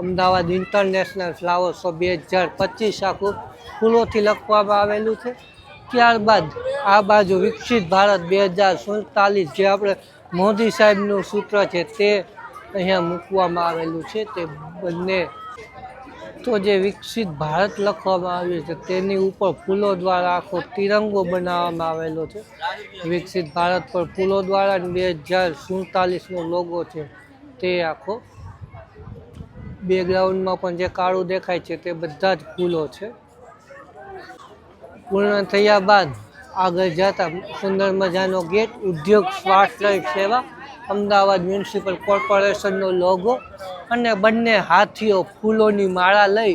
Ahmedabad international flower show બે હજાર પચીસ આખું ફૂલોથી લખવામાં આવેલું છે. ત્યારબાદ આ બાજુ વિકસિત ભારત બે હજાર સુડતાલીસ જે આપણે મોદી સાહેબનું સૂત્ર છે તે અહીંયા મૂકવામાં આવેલું છે. તે બંને તો જે વિકસિત ભારત લખવામાં આવ્યું છે તેની ઉપર ફૂલો દ્વારા આખો તિરંગો બનાવવામાં આવેલો છે. વિકસિત ભારત પર ફૂલો દ્વારા બે હજાર સુડતાલીસનો લોગો છે તે આખો બેકગ્રાઉન્ડમાં પણ જે કાળું દેખાય છે તે બધા જ ફૂલો છે. પૂર્ણ થયા બાદ આગળ જતા સુંદર મજાનો ગેટ, ઉદ્યોગ, સ્વાસ્થ્ય સેવા, અમદાવાદ મ્યુનિસિપલ કોર્પોરેશનનો લોગો અને બંને હાથીઓ ફૂલોની માળા લઈ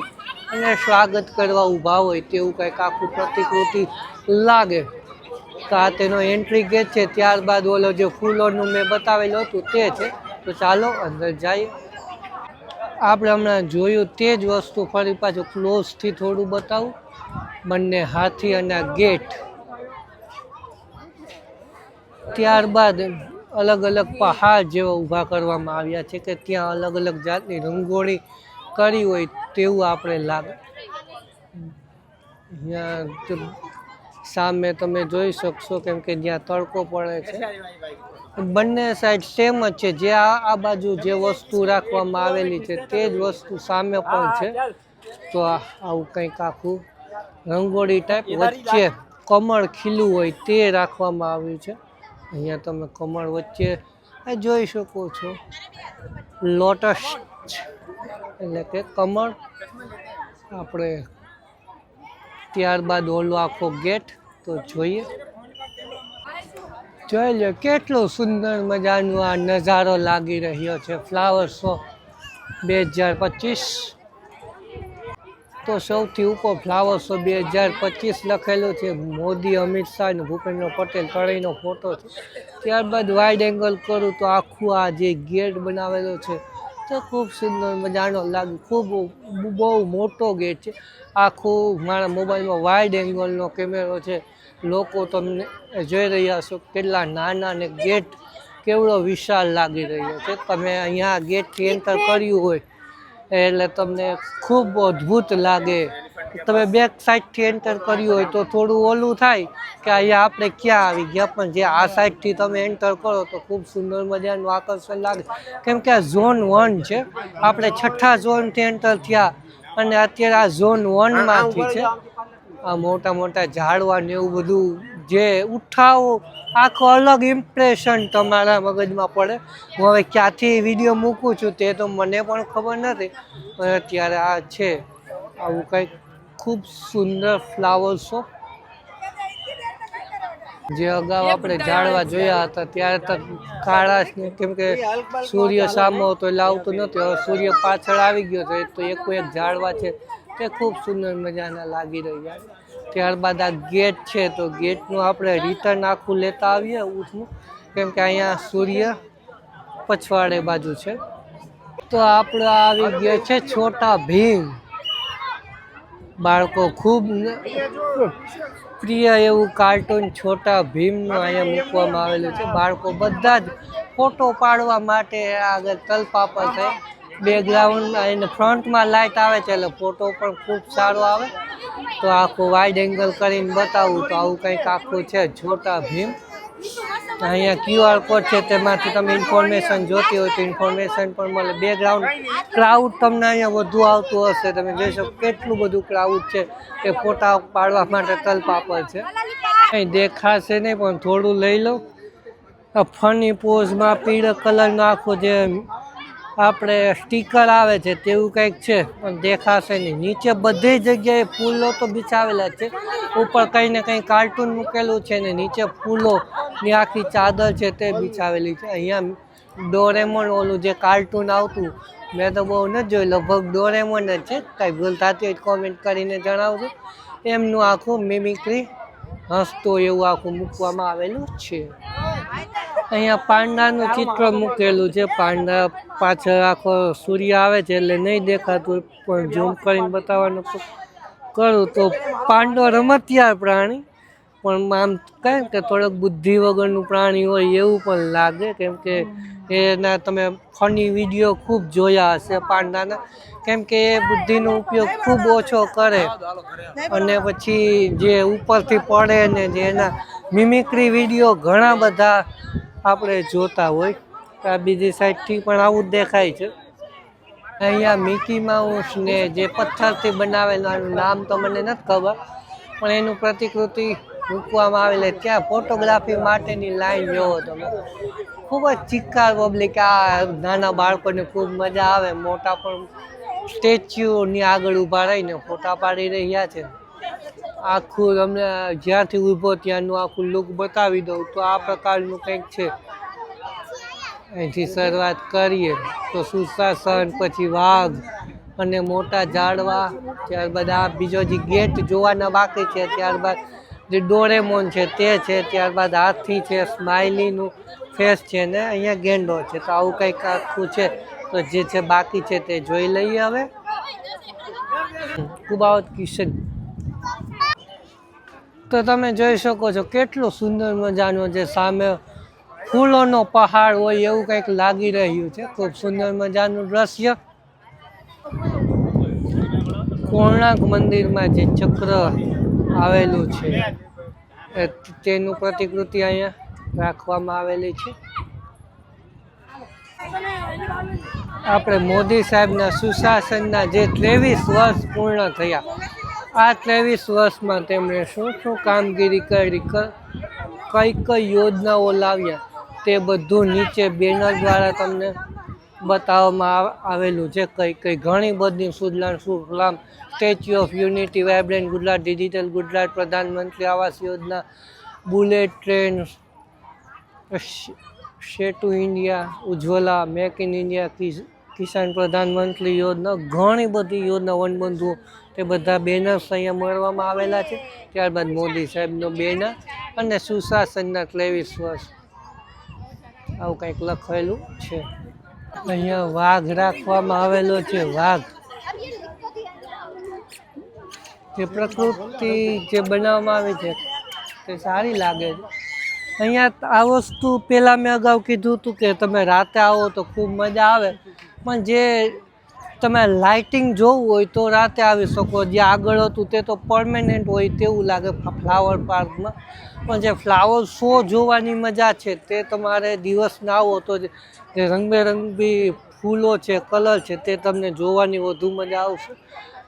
અને સ્વાગત કરવા ઊભા હોય તેવું કંઈક આખું પ્રતિકૃતિ લાગે. તો આ તેનો એન્ટ્રી ગેટ છે. ત્યારબાદ ઓલો જે ફૂલોનું મેં બતાવેલું હતું તે છે. તો ચાલો અંદર જઈએ. આપણે હમણાં જોયું તે જ વસ્તુ ફરી પાછું ક્લોઝથી થોડું બતાવું. બંને હાથી અને ગેટ. ત્યારબાદ અલગ અલગ પહાડ જેવા ઊભા કરવામાં આવ્યા છે કે ત્યાં અલગ અલગ જાતની રંગોળી કરી હોય તેવું આપણે લાગે. અહીંયા સામે તમે જોઈ શકશો કેમ કે જ્યાં તડકો પડે છે. બંને સાઈડ સેમ જ છે. જે આ આ બાજુ જે વસ્તુ રાખવામાં આવેલી છે તે જ વસ્તુ સામે પણ છે. તો આવું કંઈક આખું રંગોળી ટાઈપ વચ્ચે કમળ ખીલું હોય તે રાખવામાં આવ્યું છે. અહીંયા તમે કમળ વચ્ચે જોઈ શકો છો. લોટસ એટલે કે કમળ. આપણે ત્યારબાદ ઓલો આખો ગેટ તો જોઈએ. જોઈ લો, કેટલો સુંદર મજાનો આ નજારો લાગી રહ્યો છે. ફ્લાવર શો બે હજાર પચીસ. તો સૌથી ઉપર ફ્લાવર શો બે હજાર પચીસ લખેલું છે. મોદી, અમિત શાહ અને ભૂપેન્દ્ર પટેલ ત્રણેયનો ફોટો છે. ત્યારબાદ વાઇડ એંગલ કરું તો આખું આ જે ગેટ બનાવેલો છે, તો ખૂબ સુંદર મજાનો લાગે. ખૂબ બહુ મોટો ગેટ છે. આખું મારા મોબાઈલમાં વાઇડ એંગલનો કેમેરો છે. લોકો તમને જોઈ રહ્યા છો કેટલા નાના ને ગેટ કેવડો વિશાળ લાગી રહ્યો છે. તમે અહીંયા ગેટથી એન્ટર કર્યું હોય, એટલે તમને ખૂબ અદ્ભુત લાગે. તમે બેક સાઈડથી એન્ટર કર્યું હોય તો થોડું ઓલું થાય કે અહીંયા આપણે ક્યાં આવી ગયા, પણ જે આ સાઈડથી તમે એન્ટર કરો તો ખૂબ સુંદર મજાનું આકર્ષણ લાગે. કેમ કે આ ઝોન વન છે. આપણે છઠ્ઠા ઝોનથી એન્ટર થયા અને અત્યારે આ ઝોન વનમાંથી છે. આ મોટા મોટા ઝાડવા ને એવું બધું જે ઉઠાવો, આખો અલગ ઇમ્પ્રેશન તમારા મગજમાં પડે. હું હવે ક્યાંથી વીડિયો મૂકું છું તે તો મને પણ ખબર નથી. પણ અત્યારે આ છે. આવું કંઈક ખૂબ સુંદર ફ્લાવર શો જે અગાઉ આપણે ઝાડવા જોયા હતા, ત્યારે તો કાળા જ ને કેમ કે સૂર્ય સામો હતો, એટલે આવતો નથી હવે સૂર્ય પાછળ આવી ગયો છે, તો એકો એક ઝાડવા છે. તે ખૂબ સુંદર મજાના લાગી રહ્યા ત્યારબાદ આ ગેટ છે તો ગેટનું આપણે રિટર્ન આખું લેતા આવીએ ઊંચનું. કેમ કે અહીંયા સૂર્ય પછવાડે બાજુ છે. તો આપણે આવી ગયા છે છોટા ભીમ. બાળકો ખૂબ પ્રિય એવું કાર્ટૂન છોટા ભીમનું અહીંયા મૂકવામાં આવેલું છે. બાળકો બધા જ ફોટો પાડવા માટે આગળ તલપાપા છે. બેકગ્રાઉન્ડ એને ફ્રન્ટમાં લાઇટ આવે છે, એટલે ફોટો પણ ખૂબ સારો આવે. તો આખું વાઇડ એંગલ કરીને બતાવું, તો આવું કંઈક આખું છે, છોટા ભીમ. અહીંયા ક્યુઆર કોડ છે, તેમાંથી તમે ઇન્ફોર્મેશન જોતી હોય તો ઇન્ફોર્મેશન પણ મળે. બેકગ્રાઉન્ડ ક્રાઉડ તમને અહીંયા વધુ આવતું હશે. તમે જોઈ શકો કેટલું બધું ક્રાઉડ છે કે ફોટા પાડવા માટે તલપાપડ છે. અહીં દેખાશે નહીં, પણ થોડું લઈ લો. ફની પોઝમાં પીળા કલરનો આખો જે આપણે સ્ટીકર આવે છે તેવું કંઈક છે, પણ દેખાશે નહીં. નીચે બધી જગ્યાએ ફૂલો તો બિછાવેલા છે. ઉપર કંઈ ને કંઈ કાર્ટૂન મૂકેલું છે ને નીચે ફૂલોની આખી ચાદર છે તે બિછાવેલી છે. અહીંયા ડોરેમોન ઓલું જે કાર્ટૂન આવતું, મેં તો બહુ નથી જોયું. લગભગ ડોરેમોન જ છે. કાંઈ ભૂલ થતી હોય કોમેન્ટ કરીને જણાવજો. એમનું આખું મિમિક્રી હસતો એવું આખું મૂકવામાં આવેલું છે. અહીંયા પાંડાનું ચિત્ર મૂકેલું છે. પાંડા પાછળ આખો સૂર્ય આવે છે એટલે નહીં દેખાતું, પણ ઝૂમ કરીને બતાવવાનું કરું તો પાંડો રમતિયાર પ્રાણી, પણ આમ કહે કે થોડોક બુદ્ધિ વગરનું પ્રાણી હોય એવું પણ લાગે, કેમ કે એના તમે ફની વીડિયો ખૂબ જોયા હશે પાંડાના. કેમ કે એ બુદ્ધિનો ઉપયોગ ખૂબ ઓછો કરે. અને પછી જે ઉપરથી પડે ને જે એના મિમિક્રી વીડિયો ઘણા બધા આપણે જોતા હોય. આ બીજી સાઈડથી પણ આવું દેખાય છે. અહીંયા મિકી માઉસ ને જે પથ્થરથી બનાવેલું આનું નામ તો મને નથી ખબર, પણ એનું પ્રતિકૃતિ મૂકવામાં આવેલી ત્યાં ફોટોગ્રાફી માટેની લાઈન જોવો તમે. ખૂબ જ ચિક્કાર પબ્લિક આ નાના બાળકોને ખૂબ મજા આવે. મોટા પણ સ્ટેચ્યુની આગળ ઊભા રહીને ફોટા પાડી રહ્યા છે. આખું તમને જ્યાંથી ઊભો ત્યાંનું આખું લુક બતાવી દઉં તો આ પ્રકારનું કંઈક છે. અહીંથી શરૂઆત કરીએ તો સુશાસન, પછી વાઘ અને મોટા ઝાડવા. ત્યારબાદ આ બીજો જે ગેટ જોવાના બાકી છે, ત્યારબાદ જે ડોરેમોન છે તે છે, ત્યારબાદ હાથી છે, સ્માઇલીનું ફેસ છે ને અહીંયા ગેંડો છે. તો આવું કંઈક આખું છે. તો જે છે બાકી છે તે જોઈ લઈએ હવે. કુબાવત કિશન. તો તમે જોઈ શકો છો કેટલું સુંદર મજાનો જે સામે ફૂલોનો પહાડ હોય એવું કંઈક લાગી રહ્યું છે. ખૂબ સુંદર મજાનું દ્રશ્ય. કોણાર્ક મંદિરમાં જે ચક્ર આવેલું છે. તેનું પ્રતિકૃતિ અહીંયા રાખવામાં આવેલી છે. આપણે મોદી સાહેબના સુશાસનના જે ત્રેવીસ વર્ષ પૂર્ણ થયા, આ ત્રેવીસ વર્ષમાં તેમણે શું શું કામગીરી કરી કઈ કઈ યોજનાઓ લાવ્યા, તે બધું નીચે બેનર દ્વારા તમને બતાવવામાં આવ- આવેલું છે કઈ કઈ ઘણી બધી Sujalam, Sufalam Statue of Unity Vibrant Gujarat Digital Gujarat Pradhanmantri Awas Yojana bullet train શેટુ India Ujjwala Make in India kiss- Kisan Pradhanmantri Yojana ઘણી બધી યોજના વનબંધુઓ તે બધા બેનર્સ અહીંયા મળવામાં આવેલા છે. ત્યારબાદ મોદી સાહેબનો બેનર અને સુશાસનના ત્રેવીસ વર્ષ. આવું કંઈક લખેલું છે. અહીંયા વાઘ રાખવામાં આવેલો છે, વાઘ. જે પ્રકૃતિ જે બનાવવામાં આવી છે, તે સારી લાગે છે. અહીંયા આ વસ્તુ પહેલાં મેં અગાઉ કીધું હતું કે તમે રાતે આવો તો ખૂબ મજા આવે. પણ જે તમે લાઇટિંગ જોવું હોય તો રાતે આવી શકો. જે આગળ હતું તે તો પરમેનન્ટ હોય તેવું લાગે ફ્લાવર પાર્કમાં પણ જે ફ્લાવર શો જોવાની મજા છે તે તમારે દિવસના આવો તો જે રંગબેરંગી ફૂલો છે, કલર છે, તે તમને જોવાની વધુ મજા આવશે.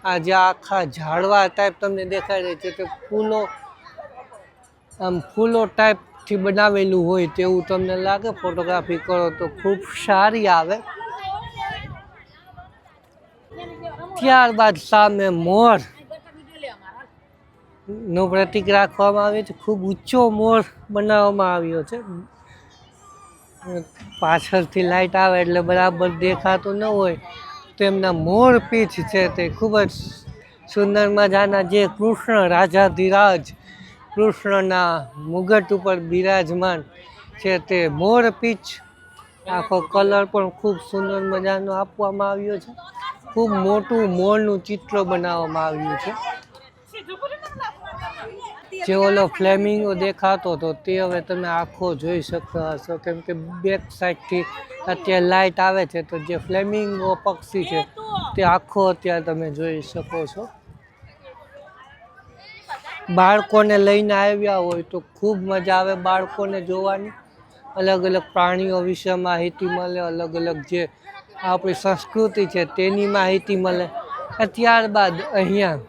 આ જે આખા ઝાડવા ટાઈપ તમને દેખાઈ રહી છે, તે ફૂલો, આમ ફૂલો ટાઈપથી બનાવેલું હોય તેવું તમને લાગે. ફોટોગ્રાફી કરો તો ખૂબ સારી આવે. ત્યારબાદ સામે મોર. નો પ્રતિક રાખવામાં આવે છે. ખૂબ ઊંચો મોર બનાવવામાં આવ્યો છે. પાછળથી લાઈટ આવે એટલે બરાબર દેખાતું ન હોય. તેમના મોર પીછ છે તે ખૂબ જ સુંદર મજાના જે કૃષ્ણ રાજાધિરાજ, કૃષ્ણના મુગટ ઉપર બિરાજમાન છે તે મોર પીછ આખો કલર પણ ખૂબ સુંદર મજાનો આપવામાં આવ્યો છે. ખૂબ મોટું મોરનું ચિત્ર બનાવવામાં આવ્યું છે. જે ઓલો ફ્લેમિંગો દેખાતો હતો તે હવે તમે આખો જોઈ શકતા હશો. કેમ કે બેક સાઈડથી અત્યારે લાઇટ આવે છે તો જે ફ્લેમિંગો પક્ષી છે તે આખો અત્યારે તમે જોઈ શકો છો. બાળકોને લઈને આવ્યા હોય તો ખૂબ મજા આવે બાળકોને જોવાની. અલગ અલગ પ્રાણીઓ વિશે માહિતી મળે, અલગ અલગ જે આપણી સંસ્કૃતિ છે તેની માહિતી મળે. ત્યારબાદ અહીંયા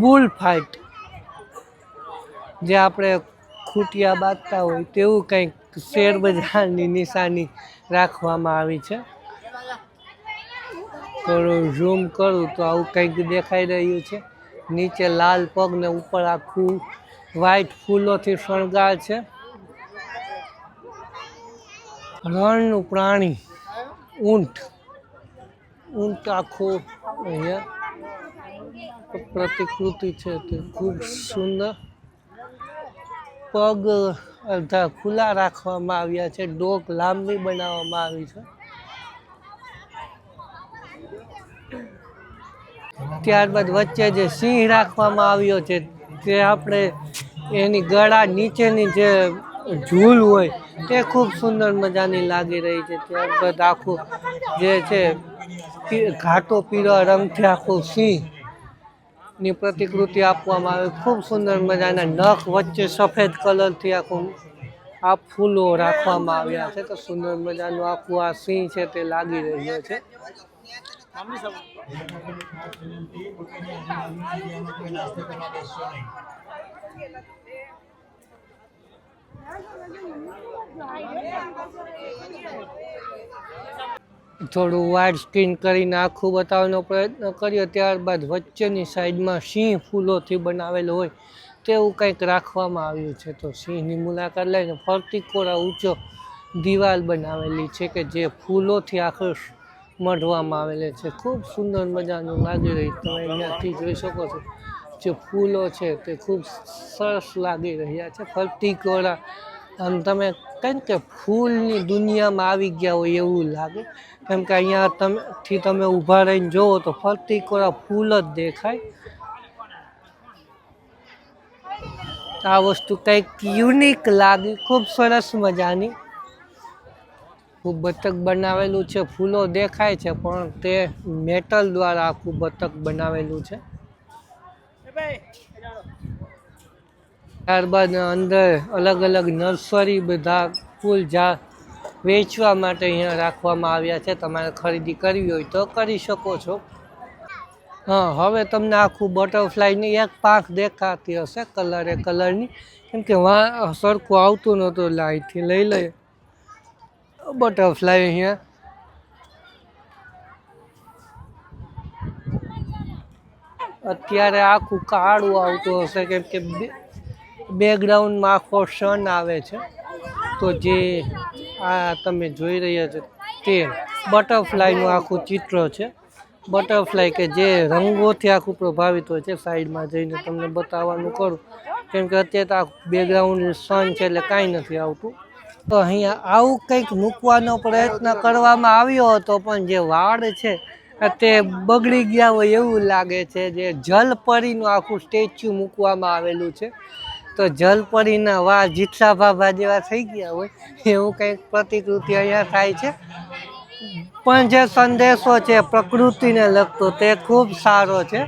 બુલ ફાઇટ જે આપણે ખૂટિયા બાંધતા હોય તેવું કંઈક શેર બજારની નિશાની રાખવામાં આવી છે. થોડું ઝૂમ કરું તો આવું કંઈક દેખાઈ રહ્યું છે. નીચે લાલ પગ ને ઉપર આખું વ્હાઈટ ફૂલોથી શણગાર છે. રણનું પ્રાણી ઊંટ. ઊંટ આખું અહીંયા પ્રતિકૃતિ છે તે ખૂબ સુંદર. પગ અડધા ખુલ્લા રાખવામાં આવ્યા છે. ડોક લાંબી બનાવવામાં આવી છે. ત્યારબાદ વચ્ચે જે સિંહ રાખવામાં આવ્યો છે તે આપણે એની ગળા નીચેની જે ઝૂલ હોય તે ખૂબ સુંદર મજાની લાગી રહી છે. ત્યારબાદ આખું જે છે ઘાટો પીળો રંગથી આખું સિંહ ની પ્રતિકૃતિ આપવામાં આવે. ખૂબ સુંદર મજાના નખ વચ્ચે સફેદ કલરથી આખું આ ફૂલો રાખવામાં આવ્યા છે. તો સુંદર મજાનું આખું આ સિંહ છે તે લાગી રહ્યો છે. થોડું વાઇડ સ્ક્રીન કરીને આખું બતાવવાનો પ્રયત્ન કર્યો. ત્યારબાદ વચ્ચેની સાઈડમાં સિંહ ફૂલોથી બનાવેલો હોય તેવું કંઈક રાખવામાં આવ્યું છે. તો સિંહની મુલાકાત લઈને ફરતી કોરા ઊંચો દિવાલ બનાવેલી છે કે જે ફૂલોથી આખું મઢવામાં આવેલી છે. ખૂબ સુંદર મજાનું લાગી રહી. તમે અહીંયાથી જોઈ શકો છો જે ફૂલો છે તે ખૂબ સરસ લાગી રહ્યા છે. ફરતી કોરા, આમ તમે કંઈક કે ફૂલની દુનિયામાં આવી ગયા હોય એવું લાગે. કેમ કે અહીંયા તમે, થી તમે ઊભા રહીને જુઓ તો ફરતી કોરા ફૂલ જ દેખાય. આ વસ્તુ કંઈક યુનિક લાગી, ખૂબ સરસ મજાની. ખૂબ બતક બનાવેલું છે, ફૂલો દેખાય છે, પણ તે મેટલ દ્વારા આખું બતક બનાવેલું છે. ત્યારબાદ અંદર અલગ અલગ નર્સરી બધા, ફૂલ ઝાડ વેચવા માટે અહીંયા રાખવામાં આવ્યા છે. તમારે ખરીદી કરવી હોય તો કરી શકો છો. હા, હવે તમને આખું બટરફ્લાયની એક પાંખ દેખાતી હશે કલરે કલરની. કેમ કે વાં, સરખું આવતું નહોતું લાઈટથી લઈ લઈએ. બટરફ્લાય અહીંયા. અત્યારે આખું કાળું આવતું હશે કેમ કે બેકગ્રાઉન્ડમાં આખો સન આવે છે. તો જે આ તમે જોઈ રહ્યા છો તે બટરફ્લાયનું આખું ચિત્ર છે. બટરફ્લાય કે જે રંગોથી આખું પ્રભાવિત હોય છે, સાઈડમાં જઈને તમને બતાવવાનું કરું. કેમ કે અત્યારે તો આ બેકગ્રાઉન્ડ સન છે એટલે કાંઈ નથી આવતું. તો અહીંયા આવું કંઈક મૂકવાનો પ્રયત્ન કરવામાં આવ્યો હતો, પણ જે વાળ છે, તે બગડી ગયા હોય એવું લાગે છે. જે જલપરીનું આખું સ્ટેચ્યુ મૂકવામાં આવેલું છે. તો જલપરીના વાળ જીતસા જેવા થઈ ગયા હોય, એવું કંઈક પ્રતિકૃતિ અહીંયા થાય છે. પણ જે સંદેશો છે, પ્રકૃતિને લગતો તે ખૂબ સારો છે.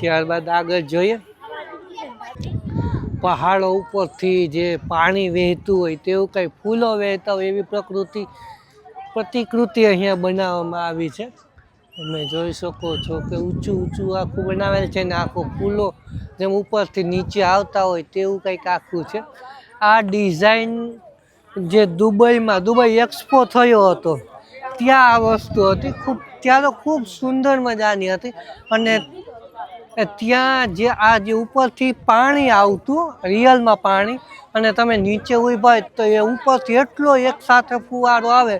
ત્યારબાદ આગળ જોઈએ. પહાડો ઉપરથી જે પાણી વહેતું હોય તેવું કંઈ ફૂલો વહેતા હોય એવી પ્રકૃતિ, પ્રતિકૃતિ અહીંયા બનાવવામાં આવી છે. તમે જોઈ શકો છો કે ઊંચું ઊંચું આખું બનાવેલ છે ને આખું ફૂલો જેમ ઉપરથી નીચે આવતા હોય તેવું કંઈક આખું છે. આ ડિઝાઇન જે દુબઈમાં, દુબઈ એક્સપો થયો હતો, ત્યાં આ વસ્તુ હતી. ખૂબ, ત્યાં તો ખૂબ સુંદર મજાની હતી અને ત્યાં જે, આ જે ઉપરથી પાણી આવતું, રિયલમાં પાણી અને તમે નીચે ઊભા હોય તો એ ઉપરથી એટલો એક સાથે ફુવારો આવે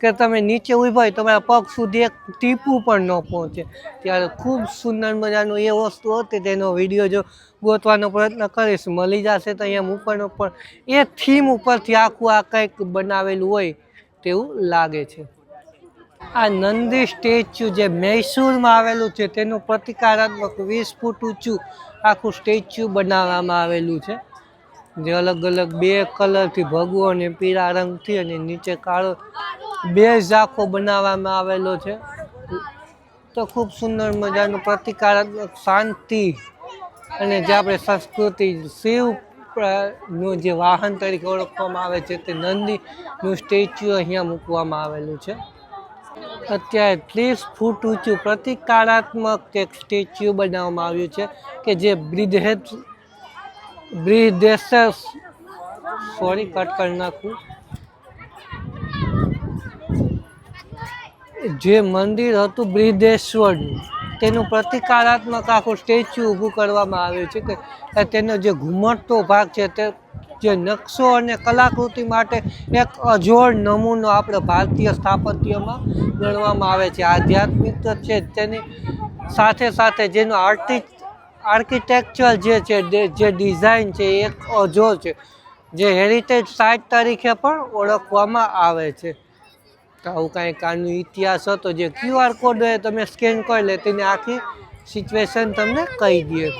કે તમે નીચે ઊભા હોય તમારા પગ સુધી એક ટીપું પણ ન પહોંચે. ત્યારે ખૂબ સુંદર મજાનું એ વસ્તુ હતી, તેનો વીડિયો જો ગોતવાનો પ્રયત્ન કરીશ. મળી જશે તો અહીંયા ઉપરનો પણ એ થીમ ઉપરથી આખું આ કંઈક બનાવેલું હોય તેવું લાગે છે. આ નંદી સ્ટેચ્યુ જે મૈસૂરમાં આવેલું છે, તેનું પ્રતિકારાત્મક વીસ ફૂટ ઊંચું આખું સ્ટેચ્યુ બનાવવામાં આવેલું છે. જે અલગ અલગ બે કલરથી ભગવો અને પીળા રંગથી અને નીચે કાળો બેઝ આખો બનાવવામાં આવેલો છે. તો ખૂબ સુંદર મજાનું પ્રતિકારાત્મક શાંતિ અને જે આપણે સંસ્કૃતિ શિવનું જે વાહન તરીકે ઓળખવામાં આવે છે તે નંદીનું સ્ટેચ્યુ અહીંયા મૂકવામાં આવેલું છે. અત્યારે ત્રીસ ફૂટ ઊંચું પ્રતિકારાત્મક એક સ્ટેચ્યુ બનાવવામાં આવ્યું છે કે જે બ્રિધેજ બ્રિદેશસ સોરી કટ કરી નાખું જે મંદિર હતું બ્રિદેશ્વરનું તેનું પ્રતિકારાત્મક આખું સ્ટેચ્યુ ઊભું કરવામાં આવ્યું છે કે તેનો જે ઘુમટતો ભાગ છે તે જે નકશો અને કલાકૃતિ માટે એક અજોડ નમૂનો આપણે ભારતીય સ્થાપત્યમાં ગણવામાં આવે છે. આધ્યાત્મિક છે તેની સાથે સાથે જેનું આર્ટિક આર્કિટેક્ચર જે છે, જે- ડિઝાઇન છે એક અજોડ છે, જે હેરિટેજ સાઇટ તરીકે પણ ઓળખવામાં આવે છે. તો આવું કાંઈક આનો ઇતિહાસ હતો, જે ક્યુઆર કોડ તમે સ્કેન કરી લે, તેની આખી સિચ્યુએશન તમને કહી દે.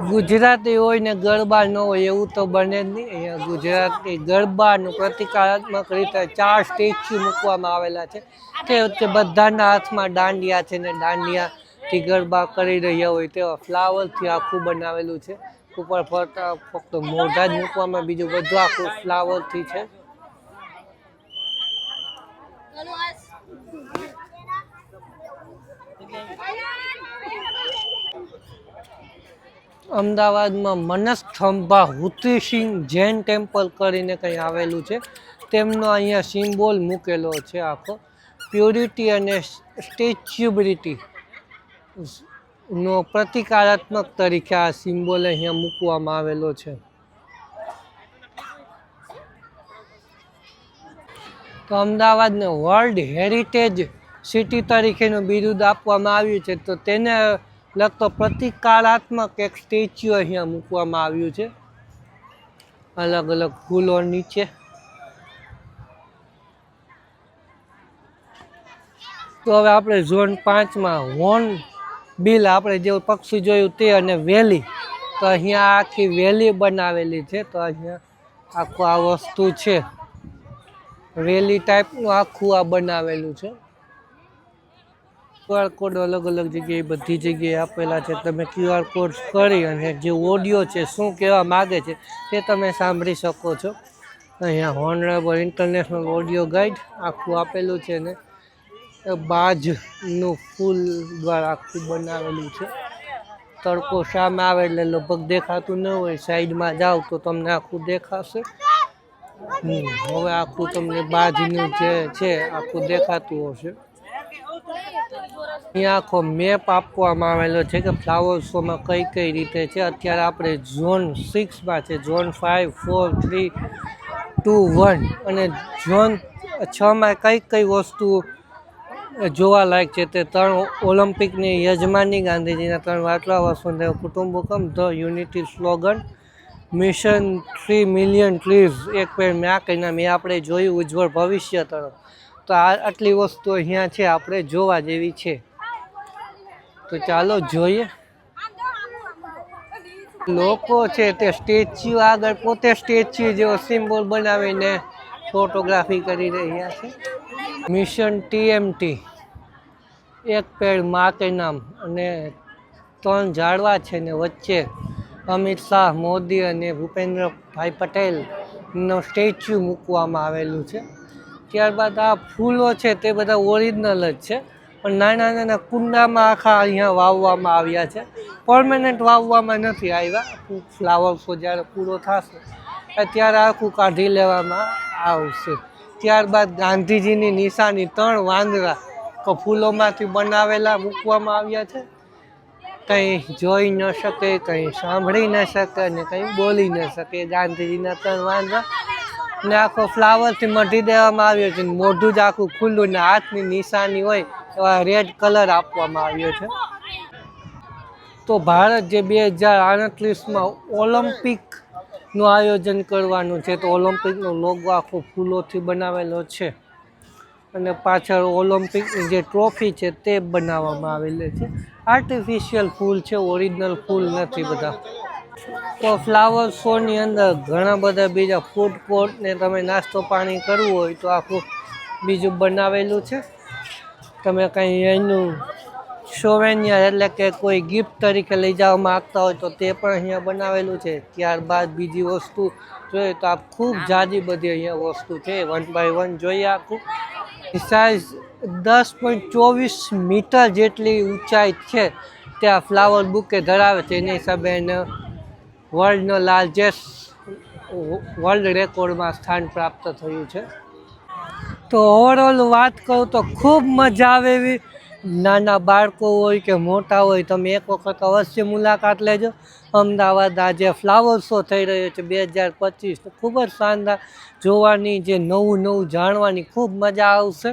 ગુજરાતી હોય ને ગરબા ન હોય, એવું તો બને જ નહીં. અહીંયા ગુજરાતી ગરબાનું પ્રતિકારાત્મક રીતે ચાર સ્ટેચ્યુ મૂકવામાં આવેલા છે. તે બધાના હાથમાં દાંડિયા છે ને દાંડિયાથી ગરબા કરી રહ્યા હોય તેવા ફ્લાવરથી આખું બનાવેલું છે. ઉપર ફરતા ફક્ત મોઢા જ મૂકવામાં, બીજું બધું આખું ફ્લાવરથી છે. અમદાવાદમાં મનસ્થંભા હુતિસિંહ જૈન ટેમ્પલ કરીને કંઈ આવેલું છે. તેમનો અહીંયા સિમ્બોલ મૂકેલો છે આખો. પ્યોરિટી અને સ્ટેચ્યુબિલિટી નો પ્રતિકારાત્મક તરીકે આ સિમ્બોલ અહીંયા મૂકવામાં આવેલો છે. તો અમદાવાદને વર્લ્ડ હેરિટેજ સિટી તરીકેનું બિરુદ આપવામાં આવ્યું છે. તો તેને લગતો પ્રતિકારાત્મક એક સ્ટેચ્યુ અહીંયા મૂકવામાં આવ્યું છે. અલગ અલગ ફૂલો નીચે. તો હવે આપણે ઝોન પાંચમાં હોર્ન બિલ આપણે જે પક્ષી જોયું તે અને વેલી, તો અહીંયા આખી વેલી બનાવેલી છે, તો અહીંયા આખું આ વસ્તુ છે. વેલી ટાઈપનું આખું આ બનાવેલું છે. ક્યુઆર કોડ અલગ અલગ જગ્યાએ બધી જગ્યાએ આપેલા છે. તમે ક્યુઆર કોડ કરી અને જે ઓડિયો છે, શું કહેવા માગે છે, તે તમે સાંભળી શકો છો. અહીંયા હોનરેબલ ઇન્ટરનેશનલ ઓડિયો ગાઈડ આખું આપેલું છે ને બાજનું ફૂલ દ્વારા આખું બનાવેલું છે. તડકો સામે આવે એટલે લગભગ દેખાતું ન હોય. સાઈડમાં જાઓ તો તમને આખું દેખાશે. હવે આખું તમને બાજનું જે છે, આખું દેખાતું હશે. અહીંયા આખો મેપ આપવામાં આવેલો છે કે ફ્લાવર શોમાં કઈ કઈ રીતે છે. અત્યારે આપણે ઝોન સિક્સમાં છે. Zone five four, three, two, one અને ઝોન છમાં કઈ કઈ વસ્તુ જોવાલાયક છે તે ત્રણ ઓલિમ્પિકની યજમાની ગાંધીજીના ત્રણ વાટલા વસુંધૈવ કુટુંબકમ the unity slogan, mission three million trees એક પેડ મેં કહીને મેં આપણે જોયું ઉજ્જવળ ભવિષ્ય તરફ. તો આ આટલી વસ્તુ અહીંયા છે, આપણે જોવા જેવી છે. તો ચાલો જોઈએ. લોકો છે તે સ્ટેચ્યુ આગળ, પોતે સ્ટેચ્યુ જેવો સિમ્બોલ બનાવીને ફોટોગ્રાફી કરી રહ્યા છે. મિશન ટીએમટી એક પેડ મા નામ અને ત્રણ ઝાડવા છે ને વચ્ચે અમિત શાહ, મોદી અને ભૂપેન્દ્રભાઈ પટેલનો સ્ટેચ્યુ મૂકવામાં આવેલું છે. ત્યારબાદ આ ફૂલો છે તે બધા ઓરિજિનલ જ છે, પણ નાના નાના કુંડામાં આખા અહીંયા વાવવામાં આવ્યા છે. પરમેનન્ટ વાવવામાં નથી આવ્યા ફ્લાવર શો જ્યારે પૂરો થશે ત્યારે આખું કાઢી લેવામાં આવશે. ત્યારબાદ ગાંધીજીની નિશાની ત્રણ વાંદરા ફૂલોમાંથી બનાવેલા મૂકવામાં આવ્યા છે. કંઈ જોઈ ન શકે, કંઈ સાંભળી ન શકે ને કંઈ બોલી ન શકે. ગાંધીજીના ત્રણ વાંદરા ને આખો ફ્લાવરથી મઢી દેવામાં આવ્યો છે મોઢું જ આખું ખુલ્લું ને હાથની નિશાની હોય એવા રેડ કલર આપવામાં આવ્યો છે. તો ભારત જે બે હજાર આડત્રીસમાં ઓલિમ્પિકનું આયોજન કરવાનું છે, તો ઓલિમ્પિકનો લોગો આખો ફૂલોથી બનાવેલો છે. અને પાછળ ઓલિમ્પિક જે ટ્રોફી છે તે બનાવવામાં આવેલી છે. આર્ટિફિશિયલ ફૂલ છે ઓરિજિનલ ફૂલ નથી બધા. તો ફ્લાવર શોની અંદર ઘણા બધા બીજા ફૂડ કોર્ટ ને તમે નાસ્તો પાણી કરવું હોય તો આખું બીજું બનાવેલું છે. તમે કંઈ એનું સોવેનિયર એટલે કે કોઈ ગિફ્ટ તરીકે લઈ જવા માગતા હોય તો તે પણ અહીંયા બનાવેલું છે. ત્યારબાદ બીજી વસ્તુ જોઈએ તો આ ખૂબ જાજી બધી અહીંયા વસ્તુ છે. વન બાય વન જોઈએ આખું. સાઇઝ દસ પોઈન્ટ ચોવીસ મીટર જેટલી ઊંચાઈ છે, ત્યાં ફ્લાવર બુકે ધરાવે છે. એની હિસાબે એને વર્લ્ડનો લાર્જેસ્ટ વર્લ્ડ રેકોર્ડમાં સ્થાન પ્રાપ્ત થયું છે. તો ઓવરઓલ વાત કરું તો ખૂબ મજા આવે એવી. નાના બાળકો હોય કે મોટા હોય, તમે એક વખત અવશ્ય મુલાકાત લેજો. અમદાવાદ આજે ફ્લાવર શો થઈ રહ્યો છે બે હજાર પચીસ. ખૂબ જ શાનદાર જોવાની જે નવું નવું જાણવાની ખૂબ મજા આવશે.